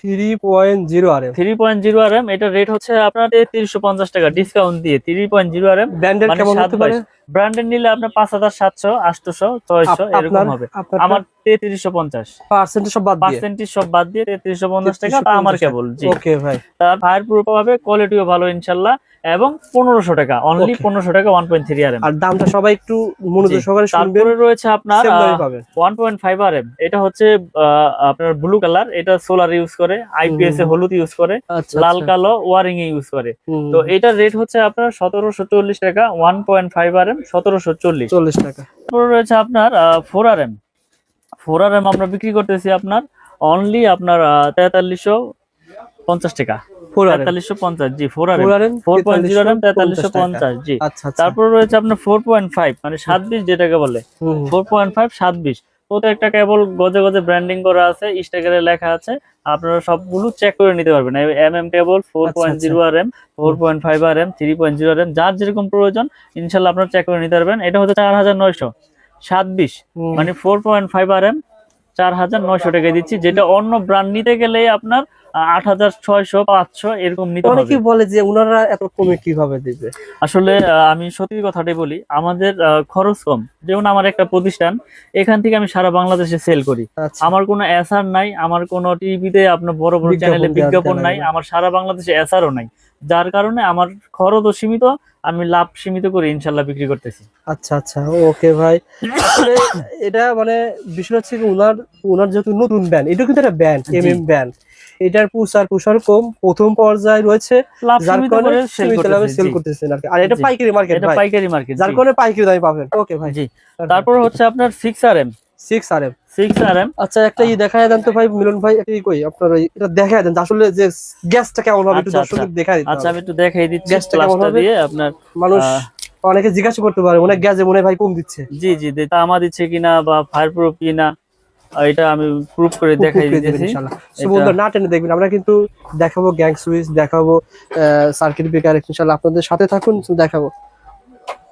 three point zero R M three point zero R M এটা rate হচ্ছে আপনার তিনশো পঞ্চাশ টাকা ডিসকাউন্ট দিয়ে three point zero R M ব্র্যান্ডের মানে কেমন হতে পারে? ব্র্যান্ডেড নিলে আপনার পাঁচ হাজার সাতশো আটশোশো ছয়শো এরকম হবে। আমার তেত্রিশশো পঞ্চাশ। পার্সেন্টেজ সব বাদ দিয়ে? পার্সেন্টেজ সব বাদ দিয়ে তেত্রিশশো পঞ্চাশ টাকা তা আমার কেবল জি। ওকে ভাই। তার ফায়ার প্রুফ হবে কোয়ালিটিও ভালো ইনশাল্লাহ এবং পনেরোশো টাকা অনলি. পনেরোশো টাকা one point three R M আর দামটা সবাই একটু মনোযোগ সহকারে শুনবেন। তারপরে রয়েছে আপনার one point five R M এটা হচ্ছে আপনার ব্লু কালার এটা সোলার ইউজ করে আইপিএস এ হলুদ ইউজ করে আচ্ছা লাল কালো ওয়ারিং এ ইউজ করে তো এটার রেট হচ্ছে আপনার সতেরোশো চল্লিশ টাকা one point five R M সতেরোশো চল্লিশ। চল্লিশ টাকা। তারপরে রয়েছে আপনার four R M four R M আমরা বিক্রি করতেছি আপনার অনলি আপনার তেতাল্লিশশো পঞ্চাশ টাকা। তেতাল্লিশশো পঞ্চাশ জি ফোর আর ফোর পয়েন্ট জিরো তেতাল্লিশশো পঞ্চাশ জি। আচ্ছা আচ্ছা। তারপর রয়েছে আপনার ফোর পয়েন্ট ফাইভ মানে সাত বিশ যেটাকে বলে। ফোর পয়েন্ট ফাইভ সাত বিশ। প্রত্যেকটা কেবল গজে গজে ব্র্যান্ডিং করা আছে ইনস্টাগ্রামে লেখা আছে। আপনারা সবগুলো চেক করে নিতে পারবেন। M M cable four point zero R M four point five R M three point zero R M যার যেরকম প্রয়োজন ইনশাল্লাহ আপনারা চেক করে নিতে পারবেন। এটা হচ্ছে চার হাজার নয়শো সাত বিশ হুম। মানে four point five R M চার হাজার নয়শো টাকা দিচ্ছি যেটা অন্য ব্র্যান্ড নিতে গেলে আপনার আট হাজার ছয়শো পাঁচশো এরকম নিতে হবে। বলে যে ওনারা এত কমে কীভাবে দিবে? আসলে আমি সত্যি কথাটাই বলি আমাদের খরচ কম। যেমন আমার একটা প্রতিষ্ঠান এখান থেকে আমি সারা বাংলাদেশে সেল করি। আচ্ছা। আমার কোনো এসআর নাই আমার কোনো টিভিতে আপনার বড় বড় চ্যানেলে বিজ্ঞাপন নাই নাই। আমার সারা বাংলাদেশে এসআরও নাই। যার কারণে আমার খরচও সীমিত আমি লাভ সীমিত করে ইনশাল্লাহ বিক্রি করতেছি। আচ্ছা আচ্ছা ওকে ভাই। এটা মানে বিষয় হচ্ছে উলার উলার যেহেতু নতুন ব্যান এটা কিন্তু একটা ব্যান এম এম ব্যান এটার প্রচার প্রসার কম প্রথম পর্যায়ে রয়েছে যার কারণে সীমিত সেল করতেছেন আর আর এটা পাইকারি মার্কেট এটা পাইকারি মার্কেট যার কারণে পাইকারি দামে পাবেন। ওকে ভাই। জি। তারপর হচ্ছে আপনার 6 আরএম 6 আরএম আচ্ছা, আসলে যে গ্যাসটা কেমন হবে আচ্ছা, আচ্ছা। মানুষ অনেকে করতে পারে অনেক গ্যাসে মনে ভাই কম দিচ্ছে। জি জি দিচ্ছে কিনা বা ফায়ার প্রুফ এটা আমি প্রুফ করে দেখাই না টেনে দেখবেন আমরা কিন্তু দেখাবো গ্যাং সুইচ দেখাবো সার্কিট বেকার আপনাদের সাথে থাকুন দেখাবো।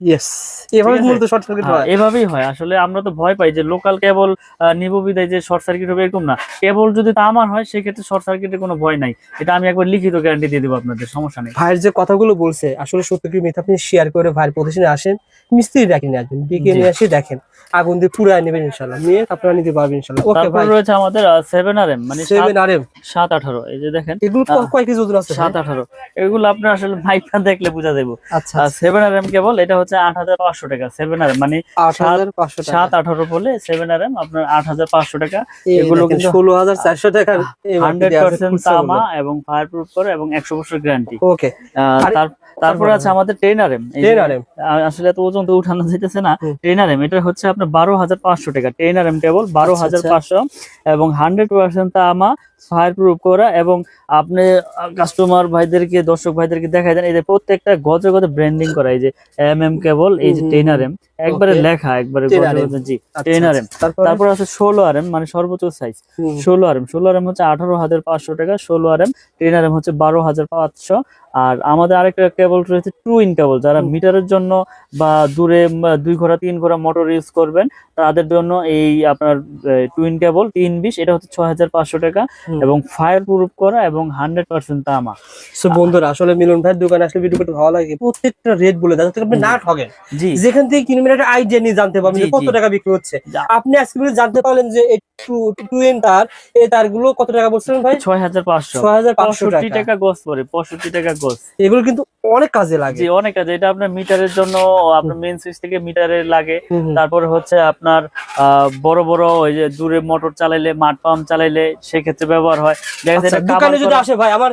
ইয়েস এভাবে মূলত শর্ট সার্কিট হ্যাঁ, এভাবেই হয়। আসলে আমরা তো ভয় পাই যে লোকাল কেবল নিব বিদায় যে শর্ট সার্কিট হবে এরকম না। কেবল যদি তামার হয় সেক্ষেত্রে শর্ট সার্কিটের কোনো ভয় নাই। এটা আমি একবার লিখিত গ্যারান্টি দিয়ে দেবো আপনাদের সমস্যা নেই। ভাইয়ের যে কথাগুলো বলছে আসলে সত্য কি মিথ্যা আপনি শেয়ার করে ভাইয়ের প্রতিষ্ঠানে আসেন মিস্ত্রি ডাকি নিয়ে আসবেন ডেকে নিয়ে আসে দেখেন আগুন দিয়ে পুরাই নেবেন ইনশাল্লাহ। নিয়ে আপনারা নিতে পারবেন ইনশাল্লাহ। ওকে ভাই রয়েছে আমাদের সেভেন আর এম মানে সেভেন আর এম সাত আঠারো এই যে দেখেন। এগুলো কয় কেজি ওজন আছে সাত আঠারো। এগুলো আপনার আসলে মাইকটা দেখলে বোঝা যাব আচ্ছা। সেভেন আর এম কেবল এটা হচ্ছে আট হাজার পাঁচশো টাকা সেভেন আর মানে পাঁচশো টাকা। সাত আঠারো বলে সেভেন আর এম আপনার আট হাজার পাঁচশো টাকা। এগুলো ষোলো হাজার চারশো টাকা হান্ড্রেড পার্সেন্ট তামা এবং ফায়ার প্রুফ করে এবং একশো বছর গ্যারান্টি ওকে। তারপরে আছে আমাদের ট্রেনার এম এম আসলে এত ওজন তো উঠানো যাইতেছে না। ট্রেনার এম এটা হচ্ছে আপনার বারো হাজার পাঁচশো টাকা। ট্রেনার এম টেবল বারো হাজার। পাঁচশো এবং হান্ড্রেড পার্সেন্ট তামা ফায়ার প্রুফ করা এবং আপনি কাস্টমার ভাইদেরকে দর্শক ভাইদেরকে দেখা দেন এই যে প্রত্যেকটা গজে গজে ব্র্যান্ডিং করা এই যে এম এম কেবল এই যে টেনার এম। একবারে লেখা একবারে 10 গজে জি আচ্ছা, টেনার এম। তারপর? আছে ষোলো আর এম মানে সর্বোচ্চ সাইজ ষোলো আর এম ষোলো আর এম হচ্ছে আঠারো হাজার পাঁচশো টাকা ষোলো R M ten R M হচ্ছে বারো হাজার পাঁচশো। আর আমাদের আরেকটা কেবল রয়েছে টু ইন কেবল যারা মিটারের জন্য বা দূরে দুই ঘোড়া তিন ঘোড়া মোটর ইউজ করবেন তাদের জন্য এই আপনার টুইন কেবল তিন বিশ এটা হচ্ছে ছয় হাজার পাঁচশো টাকা এবং ফায়ার প্রুফ করা এবং হান্ড্রেড পার্সেন্ট তামা। So বন্ধুরা আসলে মিলন ভাইয়ের দোকানে আসলে ভিডিও করতে ভালো লাগে। প্রত্যেকটা রেট বলে দেয় যাতে আপনি না ঠকেন জি। যেখান থেকে কিনবেন একটা আইডিয়া নিয়ে জানতে পারবেন কত টাকা বিক্রি হচ্ছে। আপনি আজকে জানতে পারলেন যে এই টু এন তার এই তারগুলো কত টাকা বলছিলেন ভাই? ছয় হাজার পাঁচশো। ছয় হাজার পাঁচশো টাকা। টাকা গোস পরে পঁয়ষট্টি টাকা গোস। এগুলো কিন্তু অনেক কাজে লাগে। অনেক আছে এটা আপনার মিটারের জন্য আপনার মেন সুইচ থেকে মিটারে লাগে। তারপরে হচ্ছে আপনার আহ, বড় বড় ওই যে দূরে মোটর চালাইলে মাঠ পাম্প চালাইলে সেক্ষেত্রে ব্যবহার হয়। দেখা যাচ্ছে আচ্ছা, দোকানে যদি আসে ভাই আমার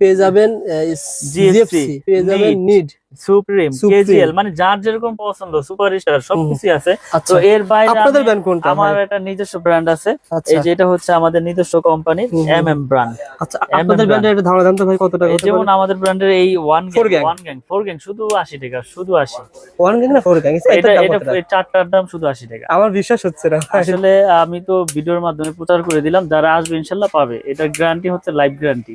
পেয়ে যাবেন জিএফসি পেয়ে যাবেন নিড সুপ্রিম কেজিএল মানে যার যেরকম পছন্দ সুপার স্টার সবকিছু আছে। তো আচ্ছা এর বাইরে আপনাদের আমি- কোনটা? আমার একটা নিজস্ব ব্র্যান্ড আছে। আচ্ছা। এই যেটা হচ্ছে আমাদের নিজস্ব কোম্পানির হুম, হুম। এম এম ব্র্যান্ড আচ্ছা আপনাদের ব্যান্ডের একটা ধারণা জানতে ভাই কত টাকা যেমন আমাদের ব্র্যান্ডের এই one gang one gang four gang শুধু আশি টাকা শুধু আশি। ওয়ান গ্যাং না ফোর গ্যাং এটা এটা চারটার দাম শুধু আশি টাকা। আমার বিশ্বাস হচ্ছে না। আসলে আমি তো ভিডিওর মাধ্যমে প্রচার করে দিলাম যারা আসবে ইনশাল্লাহ পাবে। এটা গ্যারান্টি হচ্ছে লাইফ গ্যারান্টি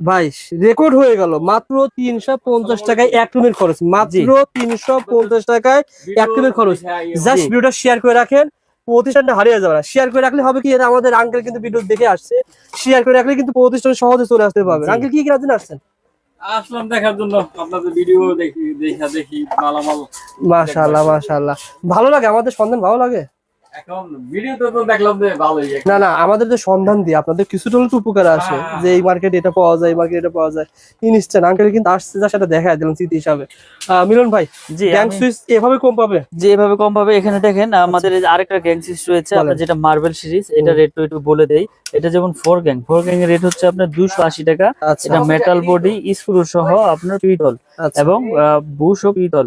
ভাই রেকর্ড হয়ে গেল। মাত্র তিনশো পঞ্চাশ টাকায় এক রুমের খরচ। মাত্র তিনশো পঞ্চাশ টাকায় এক রুমের খরচ। জাস্ট ভিডিওটা শেয়ার করে রাখেন। প্রতিষ্ঠানটা হারিয়ে যাবে না। শেয়ার করে রাখলে হবে কি? এটা আমাদের আঙ্কেল কিন্তু ভিডিও দেখে আসছে। শেয়ার করে রাখলে কিন্তু প্রতিষ্ঠান সহজে চলে আসতে পারবে। আঙ্কেল কি কি আসছেন? আসলাম দেখার জন্য। আপনাদের ভিডিও দেখি দেখা দেখি মালামাল মাশাআল্লাহ মাশাআল্লাহ। ভালো লাগে? আমাদের সন্ধান ভালো লাগে? তো না না আমাদের যে সন্ধান দিয়ে আপনাদের কিছুটা হলে তো উপকার আসে হ্যাঁ। যে এই মার্কেট এটা পাওয়া যায় এই মার্কেট এটা পাওয়া যায়। ইনস্ট্যান্ট আঙ্কেল কিন্তু আসছে যার সাথে দেখা দিলাম স্মৃতি হিসাবে। মিলন ভাই জি গ্যাং সুইচ এভাবে কম পাবে? যে এভাবে কম পাবে। এখানে দেখেন আমাদের আরেকটা গ্যাং সিরিজ রয়েছে আপনার যেটা মার্বেল সিরিজ এটা রেট তো একটু বলে দেই। এটা যেমন ফোর গ্যাং ফোর গ্যাং এর রেট হচ্ছে আপনার দুশো আশি টাকা। আচ্ছা। এটা মেটাল বডি স্ক্রু সহ আপনার পিতল আচ্ছা। এবং বুশ ও পিতল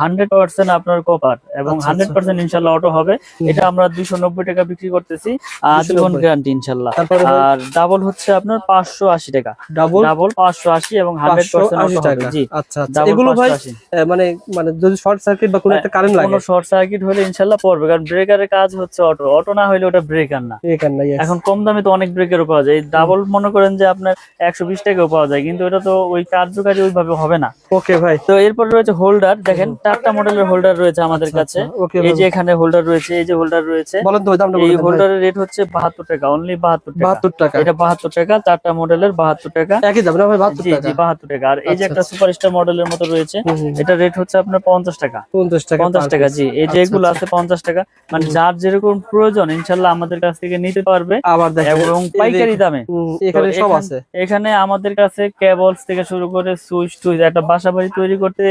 হান্ড্রেড পার্সেন্ট আপনার কপার এবং আচ্ছা, হান্ড্রেড পার্সেন্ট ইনশাল্লাহ অটো হবে। এটা আমরা দুইশো নব্বই টাকা বিক্রি করতেছি। আজীবন 290 গ্যারান্টি ইনশাল্লাহ। আর ডাবল হচ্ছে আপনার পাঁচশো আশি টাকা। ডাবল ডাবল পাঁচশো আশি এবং হান্ড্রেড পার্সেন্ট টাকা। জি। আচ্ছা আচ্ছা। এগুলো ভাই মানে মানে যদি শর্ট সার্কিট বা কোনো একটা কারেন্ট লাগে? কোনো শর্ট সার্কিট হলে ইনশাল্লাহ পড়বে কারণ ব্রেকারের কাজ হচ্ছে অটো অটো না হলে ওটা ব্রেকার না। এখান কম দামে তো অনেক ব্রেকারও পাওয়া যায়। ডাবল মনে করেন যে আপনার একশো বিশ টাকাও পাওয়া যায় কিন্তু এটা তো ওই কার্যকারী ওইভাবে হবে না। ওকে ভাই। তো এরপর রয়েছে হোল্ডার দেখেন চারটা মডেলের হোল্ডার রয়েছে আমাদের কাছে। এই যে এখানে হোল্ডার রয়েছে এই যে হোল্ডার রয়েছে বলেন তো দামটা এই হোল্ডারের রেট হচ্ছে বাহাত্তর টাকা অনলি বাহাত্তর টাকা। 72 টাকা। এটা বাহাত্তর টাকা চারটা মডেলের বাহাত্তর টাকা। একই দাম না ভাই 72 টাকা? জি বাহাত্তর টাকা। আর এই যে আচ্ছা, একটা আচ্ছা। সুপারস্টার মডেলের মতো রয়েছে এটা রেট হচ্ছে আপনার পঞ্চাশ টাকা। 50 টাকা পঞ্চাশ per টাকা জি এই যে আচ্ছা, এগুলো আচ্ছা। আছে পঞ্চাশ টাকা মানে যার যেরকম প্রয়োজন ইনশাল্লাহ আমাদের কাছ থেকে নিতে পারবে। আবার দেখেন এবং পাইকারি দামে। এখানে সব আছে। এখানে আমাদের কাছে কেবলস থেকে শুরু করে সুইচ টুইচ একটা বাসা বাড়ি তৈরি করতে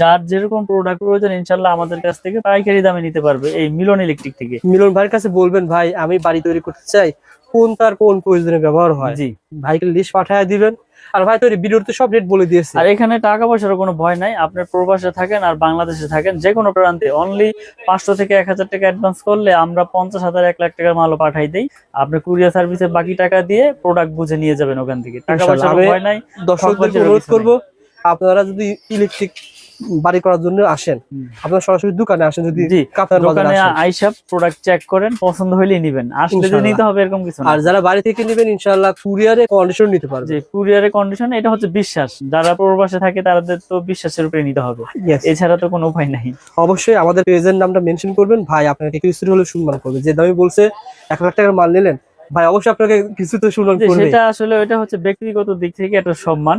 যার যেরকম প্রোডাক্ট প্রয়োজন ইনশাল্লাহ আমাদের কাছ থেকে পাইকারি দামে নিতে পারবে এই মিলন ইলেকট্রিক থেকে। মিলন ভাইয়ের কাছে বলবেন ভাই আমি বাড়ি তৈরি করতে চাই কোন তার কোন প্রয়োজনে ব্যবহার হয়? জি। ভাইকে লিস্ট পাঠায় দিবেন। আর ভাই তৈরি ভিডিওতে সব রেট বলে দিয়েছে। আর এখানে টাকা পয়সার কোনো ভয় নাই। আপনার প্রবাসে থাকেন আর বাংলাদেশে থাকেন যে কোনো প্রান্তে অনলি পাঁচশো থেকে এক হাজার টাকা অ্যাডভান্স করলে আমরা পঞ্চাশ হাজার এক লাখ টাকার মালও পাঠাই দেই। আপনার কুরিয়ার সার্ভিসে বাকি টাকা দিয়ে প্রোডাক্ট বুঝে নিয়ে যাবেন ওখান থেকে। টাকা পয়সার ভয় নাই দর্শকদের অনুরোধ করব আপনারা যদি ইলেকট্রিক বাড়ি করার জন্য আসেন। আপনারা সরাসরি দোকানে আসেন যদি জি কাতার বাজারে আসেন। আইসা প্রোডাক্ট চেক করেন পছন্দ হইলেই নিবেন। আসলে যে নিতে হবে এরকম কিছু আর যারা বাড়ি থেকে নেবেন ইনশাআল্লাহ কুরিয়ারে কন্ডিশন নিতে পারবে যে কুরিয়ারের কন্ডিশন এটা হচ্ছে বিশ্বাস। যারা প্রবাসে থাকে তাদের তো বিশ্বাসের উপরে নিতে হবে। এছাড়া তো কোনো উপায় নাই। অবশ্যই আমাদের পেজের নামটা মেনশন করবেন। ভাই আপনাকে কিছু হলে সম্মান করবে। যে দামি বলছে এক লাখ টাকার মাল নিলেন। ভাই অবশ্যই আপনাকে কিছু তো সম্মান করবে। সেটা আসলে এটা হচ্ছে ব্যক্তিগত দিক থেকে একটা সম্মান।